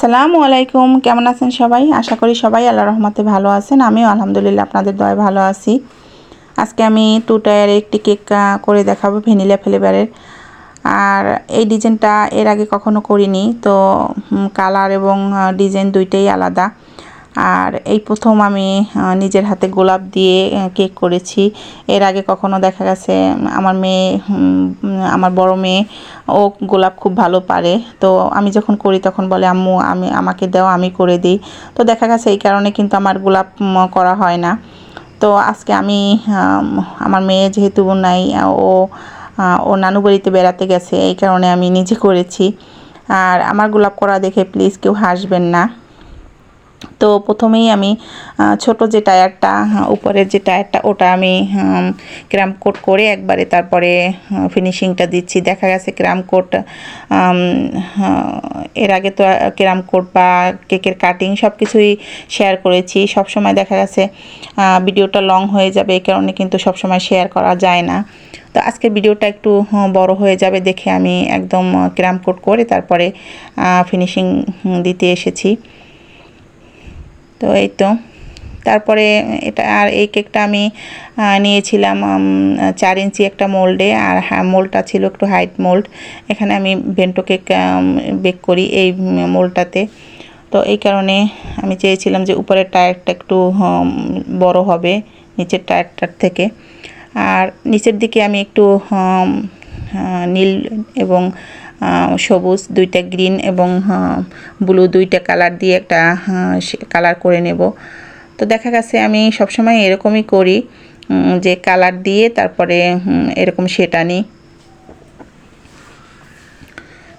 সালামু আলাইকুম। কেমন আছেন সবাই? আশা করি সবাই আল্লাহ রহমতে ভালো আছেন। আমিও আলহামদুলিল্লাহ আপনাদের দয় ভালো আছি। আজকে আমি টু টায়ারে একটি কেক করে দেখাবো ভ্যানিলা ফ্লেভারের আর এই ডিজাইনটা এর আগে কখনো করিনি, তো কালার এবং ডিজাইন দুইটাই আলাদা। আর এই প্রথম আমি নিজের হাতে গোলাপ দিয়ে কেক করেছি। এর আগে কখনো দেখা গেছে, আমার মেয়ে আমার বড় মেয়ে, ও গোলাপ খুব ভালো পারে। তো আমি যখন করি তখন বলে, আম্মু, আমি, আমাকে দাও, আমি করে দিই। তো দেখা গেছে এই কারণে কিন্তু আমার গোলাপ করা হয় না। তো আজকে আমি আমার মেয়ে যেহেতু নাই, ও ও নানু বাড়িতে বেড়াতে গেছে, এই কারণে আমি নিজে করেছি। আর আমার গোলাপ করা দেখে প্লিজ কেউ হাসবেন না। তো প্রথমেই আমি ছোট যে টায়ারটা উপরের যে টায়ারটা, ওটা আমি ক্র্যাম্প কোট করে একবারে তারপরে ফিনিশিংটা দিচ্ছি। দেখা গেছে ক্র্যাম্প কোট এর আগে তো ক্র্যাম্প কোট বা কেকের কাটিং সব কিছুই শেয়ার করেছি। সব সময় দেখা গেছে ভিডিওটা লং হয়ে যাবে, এই কারণে কিন্তু সব সময় শেয়ার করা যায় না। তো আজকে ভিডিওটা একটু বড় হয়ে যাবে দেখে আমি একদম ক্র্যাম্প কোট করে তারপরে ফিনিশিং দিতে এসেছি। তো এই তো। তারপরে এটা আর এই কেকটা আমি নিয়েছিলাম চার ইঞ্চি একটা মোল্ডে আর হ্যাঁ মোল্ডটা ছিল একটু হাইট মোল্ড। এখানে আমি বেন্টো কেক বেক করি এই মোল্ডটাতে। তো এই কারণে আমি চেয়েছিলাম যে উপরের টায়ারটা একটু বড় হবে নিচের টায়ারটার থেকে। আর নিচের দিকে আমি একটু নীল এবং সবুজ দুইটা গ্রিন এবং ব্লু দুইটা কালার দিয়ে একটা কালার করে নেব। তো দেখা গেছে আমি সবসময় এরকমই করি যে কালার দিয়ে তারপরে এরকম শেট আনি।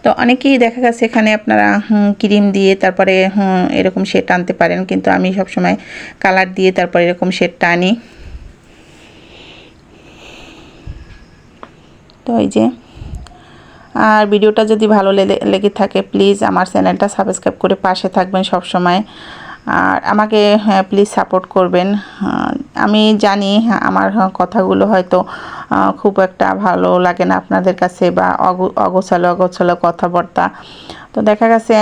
তো অনেকেই দেখা গেছে এখানে আপনারা ক্রিম দিয়ে তারপরে এরকম শেড আনতে পারেন, কিন্তু আমি সবসময় কালার দিয়ে তারপরে এরকম শেডটা আনি। তো এই যে আর ভিডিওটা যদি ভালো লেগে থাকে প্লিজ আমার চ্যানেলটা সাবস্ক্রাইব করে পাশে থাকবেন সব সময় আর আমাকে হ্যাঁ প্লিজ সাপোর্ট করবেন। আমি জানি হ্যাঁ, আমার হ্যাঁ, কথাগুলো হয়তো খুব একটা ভালো লাগে না আপনাদের কাছে বা অগো- অগোছালো অগোছালো কথাবার্তা। তো দেখা গেছে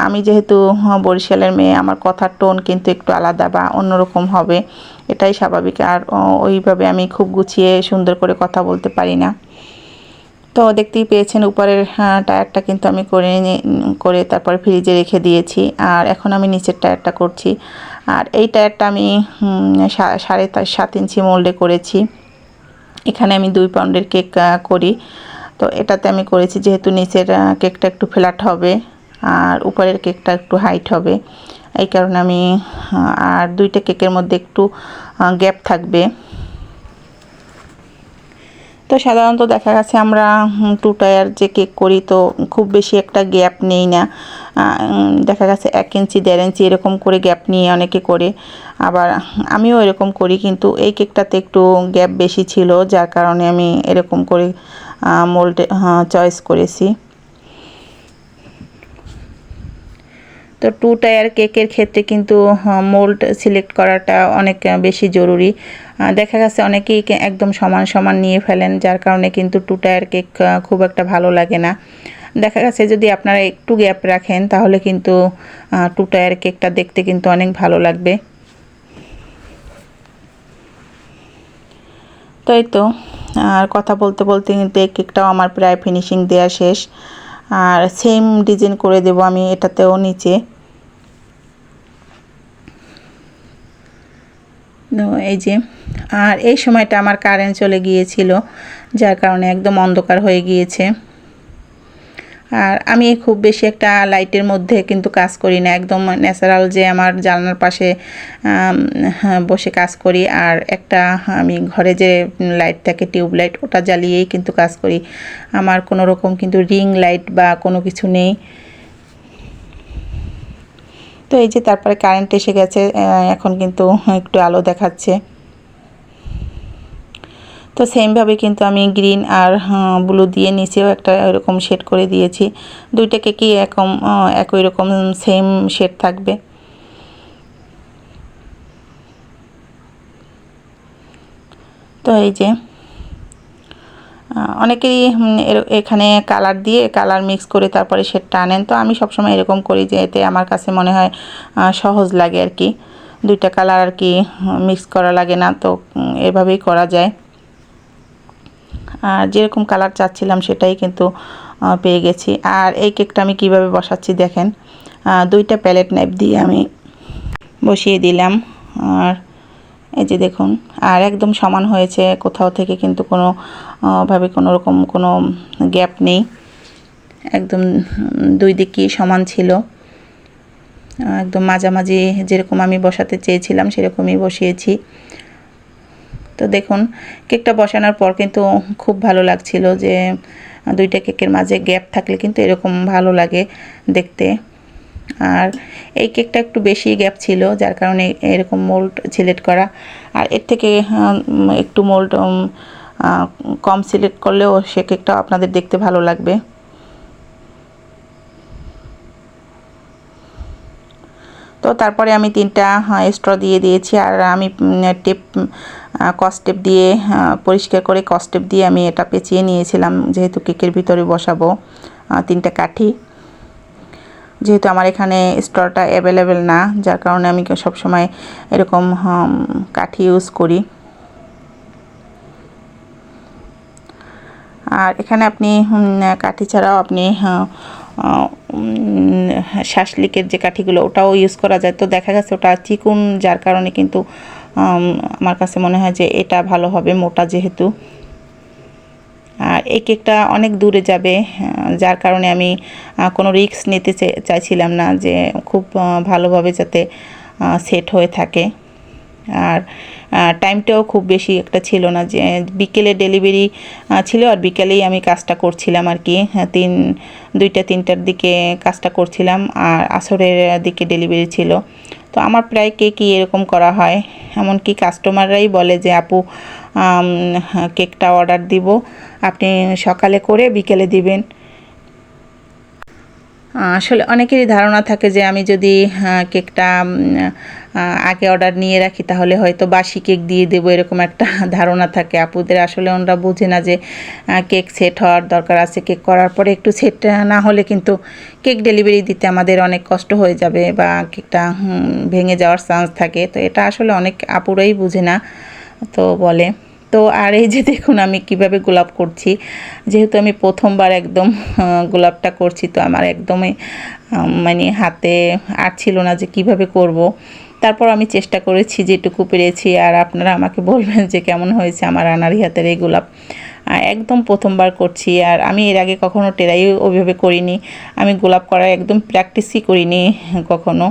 আমি যেহেতু হ্যাঁ, বরিশালের মেয়ে আমার কথার টোন কিন্তু একটু আলাদা বা অন্যরকম হবে। এটাই স্বাভাবিক। আর ওইভাবে আমি খুব গুছিয়ে সুন্দর করে কথা বলতে পারি না। তো দেখতেই পেয়েছেন উপরের আহ, টায়ারটা কিন্তু আমি করে করে তারপরে ফ্রিজে রেখে দিয়েছি। আর এখন আমি নিচের টায়ারটা করছি। আর এই টায়ারটা আমি সাড়ে সাত ইঞ্চি মোল্ডে করেছি। এখানে আমি দুই পাউন্ডের কেক করি। তো এটাতে আমি করেছি যেহেতু নিচের কেকটা একটু ফ্ল্যাট হবে আর উপরের কেকটা একটু হাইট হবে। এই কারণে আমি আর দুইটা কেকের মধ্যে একটু গ্যাপ থাকবে। তো সাধারণত দেখা গেছে আমরা টু টায়ার যে কেক করি তো খুব বেশি একটা গ্যাপ নেই না। দেখা গেছে এক ইঞ্চি, দেড় ইঞ্চি এরকম করে গ্যাপ নিয়ে অনেকে করে। আবার আমিও এরকম করি কিন্তু এই কেকটাতে একটু গ্যাপ বেশি ছিল, যার কারণে আমি এরকম করে মোল্ড চয়েস করেছি। তো টু টায়ার কেকের ক্ষেত্রে কিন্তু মোল্ড সিলেক্ট করাটা অনেক বেশি জরুরি। দেখা গেছে অনেকেই একদম সমান সমান নিয়ে ফেলেন, যার কারণে কিন্তু টু টায়ার কেক খুব একটা ভালো লাগে না। দেখা গেছে যদি আপনারা একটু গ্যাপ রাখেন, তাহলে কিন্তু টু টায়ার কেকটা দেখতে কিন্তু অনেক ভালো লাগবে। তো এই তো, আর কথা বলতে বলতে কিন্তু এই কেকটাও আমার প্রায় ফিনিশিং দেওয়া শেষ। আর সেম ডিজাইন করে দেব আমি এটাতেও নিচে। এই যে আর এই সময়টা আমার কারেন্ট চলে গিয়েছিল যার কারণে একদম অন্ধকার হয়ে গিয়েছে। আর আমি খুব বেশি একটা লাইটের মধ্যে কিন্তু কাজ করি না একদম ন্যাচারাল যে আমার জানলার পাশে হ্যাঁ, বসে কাজ করি আর একটা আমি ঘরে যে লাইট থাকে টিউব লাইট ওটা জ্বালিয়েই কিন্তু কাজ করি। আমার কোনো রকম কিন্তু রিং লাইট বা কোনো কিছু নেই। তো এই যে তারপরে কারেন্ট এসে গেছে এখন কিন্তু একটু আলো দেখাচ্ছে। তো সেমভাবে কিন্তু আমি গ্রিন আর ব্লু দিয়ে নিচেও একটা এরকম শেড করে দিয়েছি। দুইটাকে কেকই এরকম একই রকম সেম শেড থাকবে? তো এই যে এর- এখানে কালার দিয়ে কালার মিক্স করে তারপরে শেডটা আনেন। তো আমি সবসময় এরকম করি যে এতে আমার কাছে মনে হয় সহজ লাগে আর কি। দুইটা কালার আর কি মিক্স করা লাগে না, তো এভাবেই করা যায়। আর যেরকম কালার চাচ্ছিলাম সেটাই কিন্তু পেয়ে গেছি। আর এই কেকটা আমি কীভাবে বসাচ্ছি দেখেন। দুইটা প্যালেট নাইফ দিয়ে আমি বসিয়ে দিলাম। আর এই যে দেখুন, আর একদম সমান হয়েছে, কোথাও থেকে কিন্তু কোনো ভাবে কোনো রকম কোনো গ্যাপ নেই। একদম দুই দিকই সমান ছিল। একদম মাঝামাঝি যেরকম আমি বসাতে চেয়েছিলাম, সেরকমই বসিয়েছি। তো দেখুন, কেকটা বসানোর পর কিন্তু খুব ভালো লাগছিল যে, দুইটা কেকের মাঝে গ্যাপ থাকলে কিন্তু এরকম ভালো লাগে দেখতে। আর এই কেকটা একটু বেশি গ্যাপ ছিল, যার কারণে এরকম মোল্ড সিলেক্ট করা। আর এর থেকে একটু মোল্ড কম সিলেক্ট করলেও সে কেকটা আপনাদের দেখতে ভালো লাগবে। তো তারপরে আমি তিনটা স্ট্র দিয়ে দিয়েছি, আর আমি টেপ কস্টেপ দিয়ে পরিষ্কার করে কস্টেপ দিয়ে আমি এটা পেঁচিয়ে নিয়েছিলাম, যেহেতু কেকের ভিতরে বসাবো তিনটা কাঠি। যেহেতু আমার এখানে স্ট্রটা অ্যাভেলেবেল না যার কারণে আমি সবসময় এরকম কাঠি ইউজ করি। আর এখানে আপনি কাঠি ছাড়াও আপনি আহ, শাসলিকের যে কাঠিগুলো ওটাও ইউজ করা যায়। তো দেখা গেছে ওটা চিকুন যার কারণে কিন্তু আমার কাছে মনে হয় যে এটা ভালো হবে মোটা যেহেতু। এই কেকটা অনেক দূরে যাবে যার কারণে আমি কোনো রিস্ক নিতে চাইছিলাম না যে খুব ভালোভাবে যাতে সেট হয়ে থাকে। আর টাইমটাও খুব বেশি একটা ছিল না যে বিকেলে ডেলিভারি ছিল আর বিকেলেই আমি কাজটা করছিলাম আর কি। হ্যাঁ, তিন দুইটা তিনটার দিকে কাজটা করছিলাম আর আসরের দিকে ডেলিভারি ছিল। তো আমার প্রায় কেকই এরকম করা হয়। এমনকি কাস্টমাররাই বলে যে আপু কেকটা অর্ডার দিব। আপনি সকালে করে বিকেলে দিবেন। আসলে অনেকেরই ধারণা থাকে যে আমি যদি কেকটা আগে অর্ডার নিয়ে রাখি, তাহলে হয়তো বাসি কেক দিয়ে দেবো, এরকম একটা ধারণা থাকে। আপুদের আসলে ওনারা বোঝে না যে কেক সেট হওয়ার দরকার আছে। কেক করার পরে একটু সেট না হলে কিন্তু কেক ডেলিভারি দিতে আমাদের অনেক কষ্ট হয়ে যাবে বা কেকটা ভেঙে যাওয়ার চান্স থাকে। তো এটা আসলে অনেক আপুরাই বুঝে না। তো বলে। তো আর এই যে দেখুন আমি কীভাবে গোলাপ করছি। যেহেতু আমি প্রথমবার একদম গোলাপটা করছি, তো আমার একদমই মানে হাতে আর ছিল না যে কীভাবে করব। তারপর আমি চেষ্টা করেছি যেটুকু পেরেছি, আর আপনারা আমাকে বলবেন যে কেমন হয়েছে আমার আনারি হাতের এই গোলাপ। একদম প্রথমবার করছি, আর আমি এর আগে কখনো টেরাই ওইভাবে করিনি। আমি গোলাপ করার একদম প্র্যাকটিসই করিনি কখনো।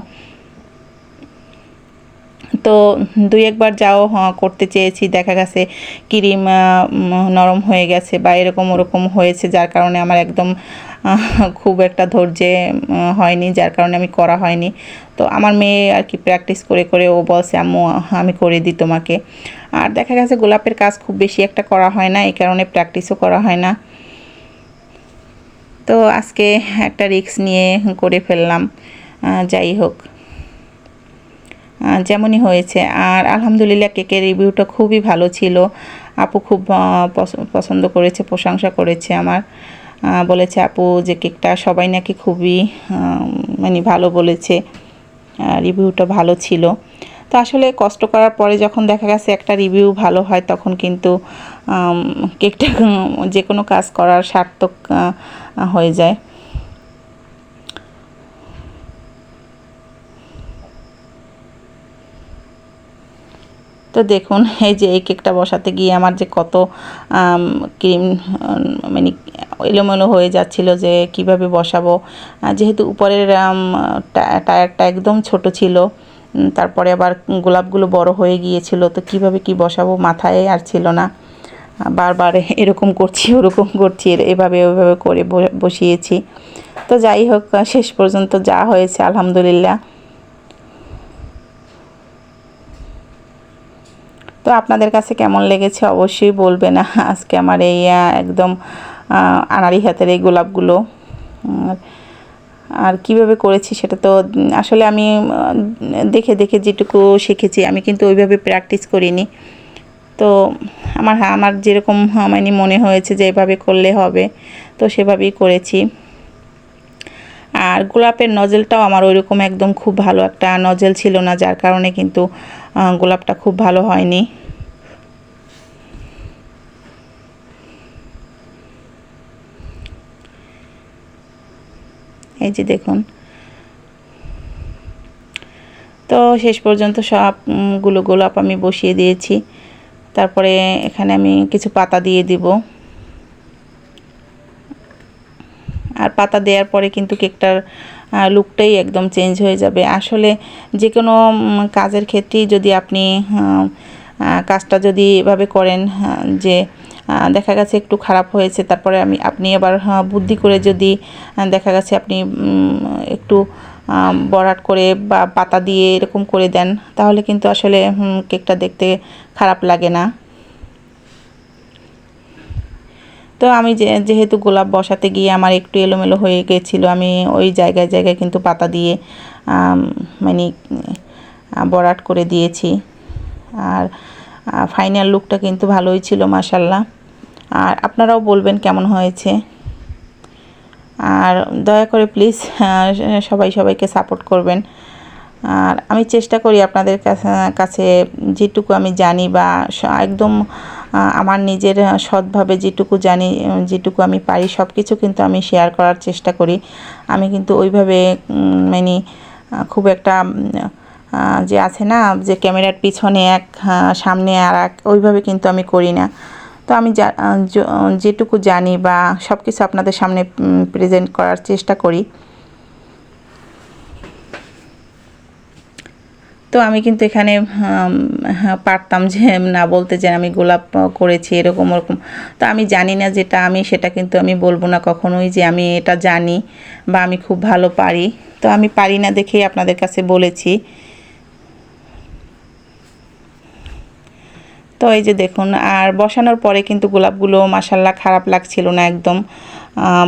তো দুই একবার যাও হ্যাঁ, করতে চেয়েছি। দেখা গেছে ক্রিম নরম হয়ে গেছে বা এরকম ওরকম হয়েছে যার কারণে আমার একদম খুব একটা ধৈর্যে হয়নি যার কারণে আমি করা হয়নি। তো আমার মেয়ে আর কি প্র্যাকটিস করে করে ও বলছে আম্মু আমি করে দিই তোমাকে। আর দেখা গেছে গোলাপের কাজ খুব বেশি একটা করা হয় না এই কারণে প্র্যাকটিসও করা হয় না। তো আজকে একটা রিস্ক নিয়ে করে ফেললাম যাই হোক। যেমনই হয়েছে। আর আলহামদুলিল্লাহ কেকের রিভিউটা খুবই ভালো ছিল। আপু খুব পছ- পছন্দ করেছে, প্রশংসা করেছে আমার। বলেছে, আপু, যে কেকটা সবাই নাকি খুবই মানে ভালো বলেছে। রিভিউটা ভালো ছিল। তো আসলে কষ্ট করার পরে যখন দেখা গেছে একটা রিভিউ ভালো হয়, তখন কিন্তু কেকটা, যে কোনো কাজ করার সার্থক হয়ে যায়। তো দেখুন, এই যে এই কেকটা বসাতে গিয়ে আমার যে কত ক্রিম মানে এলোমেলো হয়ে যাচ্ছিল যে কীভাবে বসাবো। যেহেতু উপরের টায়ারটা একদম ছোট ছিল তারপরে আবার গোলাপগুলো বড় হয়ে গিয়েছিল, তো কীভাবে কি বসাবো মাথায় আর ছিল না। বারবার এরকম করছি, ওরকম করছি এভাবে ওইভাবে করে বসিয়েছি। তো যাই হোক শেষ পর্যন্ত যা হয়েছে, আলহামদুলিল্লাহ। তো আপনাদের কাছে কেমন লেগেছে অবশ্যই বলবেন। আজকে আমার এই একদম আনাড়ি হাতের এই গোলাপগুলো। আর কীভাবে করেছি সেটা তো আসলে আমি দেখে দেখে যেটুকু শিখেছি, আমি কিন্তু ওইভাবে প্র্যাকটিস করিনি। তো আমার আমার যেরকম মানে মনে হয়েছে যে এভাবে করলে হবে, তো সেভাবেই করেছি। আর গোলাপের নজেলটাও আমার ওইরকম একদম খুব ভালো একটা নজেল ছিল না, যার কারণে কিন্তু গোলাপটা খুব ভালো হয়নি। এই যে দেখুন। তো শেষ পর্যন্ত সবগুলো গোলাপ আমি বসিয়ে দিয়েছি। তারপরে এখানে আমি কিছু পাতা দিয়ে দিব আর পাতা দেওয়ার পরে কিন্তু কেকটার লুকটাই একদম চেঞ্জ হয়ে যাবে। আসলে যে কোনো কাজের ক্ষেত্রেই যদি আপনি কাজটা যদি এভাবে করেন যে দেখা গেছে একটু খারাপ হয়েছে, তারপরে আমি, আপনি আবার বুদ্ধি করে যদি দেখা গেছে আপনি একটু বরাট করে বা পাতা দিয়ে এরকম করে দেন, তাহলে কিন্তু আসলে কেকটা দেখতে খারাপ লাগে না। তো আমি যেহেতু গোলাপ বসাতে গিয়ে আমার একটু এলোমেলো হয়ে গেছিল, আমি ওই জায়গায় জায়গায় কিন্তু পাতা দিয়ে মানে বরাট করে দিয়েছি। আর ফাইনাল লুকটা কিন্তু ভালোই ছিল মাসাল্লাহ আর আপনারাও বলবেন কেমন হয়েছে? আর দয়া করে প্লিজ সবাই সবাইকে সাপোর্ট করবেন। আর আমি চেষ্টা করি আপনাদের কাছে যেটুকু আমি জানি বা একদম আমার নিজের সৎভাবে যেটুকু জানি যেটুকু আমি পারি সব কিছু কিন্তু আমি শেয়ার করার চেষ্টা করি। আমি কিন্তু ওইভাবে মানে খুব একটা যে আছে না, যে ক্যামেরার পিছনে এক সামনে আর এক, ওইভাবে কিন্তু আমি করি না। তো আমি যেটুকু জানি বা সব কিছু আপনাদের সামনে প্রেজেন্ট করার চেষ্টা করি। তো আমি কিন্তু এখানে পারতাম যে না বলতে যে আমি গোলাপ করেছি এরকম, ওরকম। তো আমি জানি না যেটা আমি, সেটা কিন্তু আমি বলব না কখনোই যে আমি এটা জানি বা আমি খুব ভালো পারি। তো আমি পারি না দেখেই আপনাদের কাছে বলেছি। তো এই যে দেখুন, আর বসানোর পরে কিন্তু গোলাপগুলো মাসাল্লাহ খারাপ লাগছিল না একদম।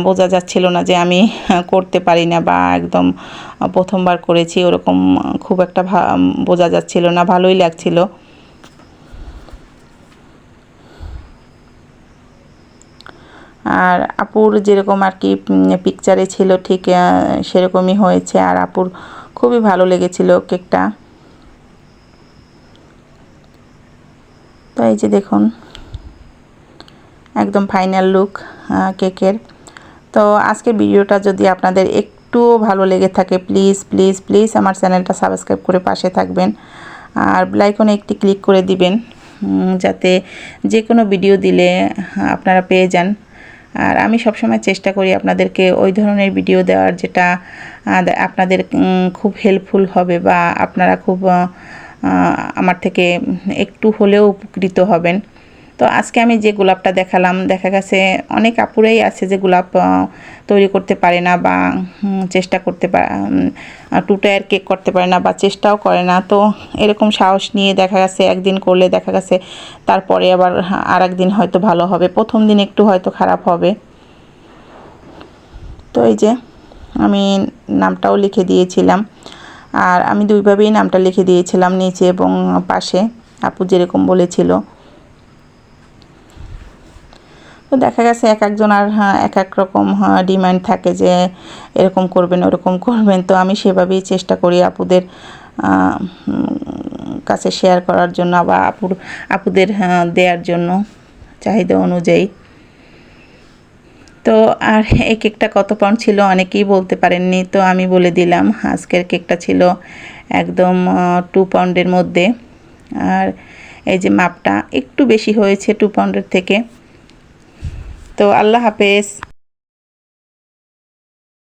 বোঝা যাচ্ছিল না যে আমি করতে পারি না বা একদম প্রথমবার করেছি ওরকম খুব একটা বোঝা যাচ্ছিল না, ভালোই লাগছিল। আর আপুর যেরকম আর কি পিকচারে ছিল ঠিক সেরকমই হয়েছে। আর আপুর খুবই ভালো লেগেছিল কেকটা। তো এই যে দেখুন, একদম ফাইনাল লুক কেকের। তো আজকের ভিডিওটা যদি আপনাদের একটুও ভালো লেগে থাকে প্লিজ প্লিজ প্লিজ আমার চ্যানেলটা সাবস্ক্রাইব করে পাশে থাকবেন। আর লাইকনে একটি ক্লিক করে দিবেন যাতে যে কোনো ভিডিও দিলে আপনারা পেয়ে যান। আর আমি সবসময় চেষ্টা করি আপনাদেরকে ওই ধরনের ভিডিও দেওয়ার যেটা আপনাদের খুব হেল্পফুল হবে বা আপনারা খুব আমার থেকে একটু হলেও উপকৃত হবেন। তো আজকে আমি যে গোলাপটা দেখালাম, দেখা গেছে অনেক আপুরাই আছে যে গোলাপ তৈরি করতে পারে না বা চেষ্টা করতে পারে টু টায়ার কেক করতে পারে না বা চেষ্টাও করে না। তো এরকম সাহস নিয়ে দেখা গেছে, একদিন করলে দেখা গেছে তারপরে আবার আর একদিন হয়তো ভালো হবে, প্রথম দিন একটু হয়তো খারাপ হবে। তো এই যে আমি নামটাও লিখে দিয়েছিলাম, আর আমি দুইভাবেই নামটা লিখে দিয়েছিলাম নিচে এবং পাশে, আপু যেরকম বলেছিল। তো দেখা গেছে এক একজন আর হ্যাঁ, এক এক রকম ডিমান্ড হ্যাঁ, থাকে যে এরকম করবেন ওরকম করবেন। তো আমি সেভাবেই চেষ্টা করি আপুদের কাছে শেয়ার করার জন্য বা আপুর আপুদের হ্যাঁ, দেওয়ার জন্য চাহিদা অনুযায়ী। তো আর এই কেকটা কত পাউন্ড ছিল অনেকেই বলতে পারেননি। তো আমি বলে দিলাম আজকের কেকটা ছিল একদম টু পাউন্ডের মধ্যে। আর এই যে মাপটা একটু বেশি হয়েছে টু পাউন্ডের থেকে। তো আল্লাহ হাফেজ।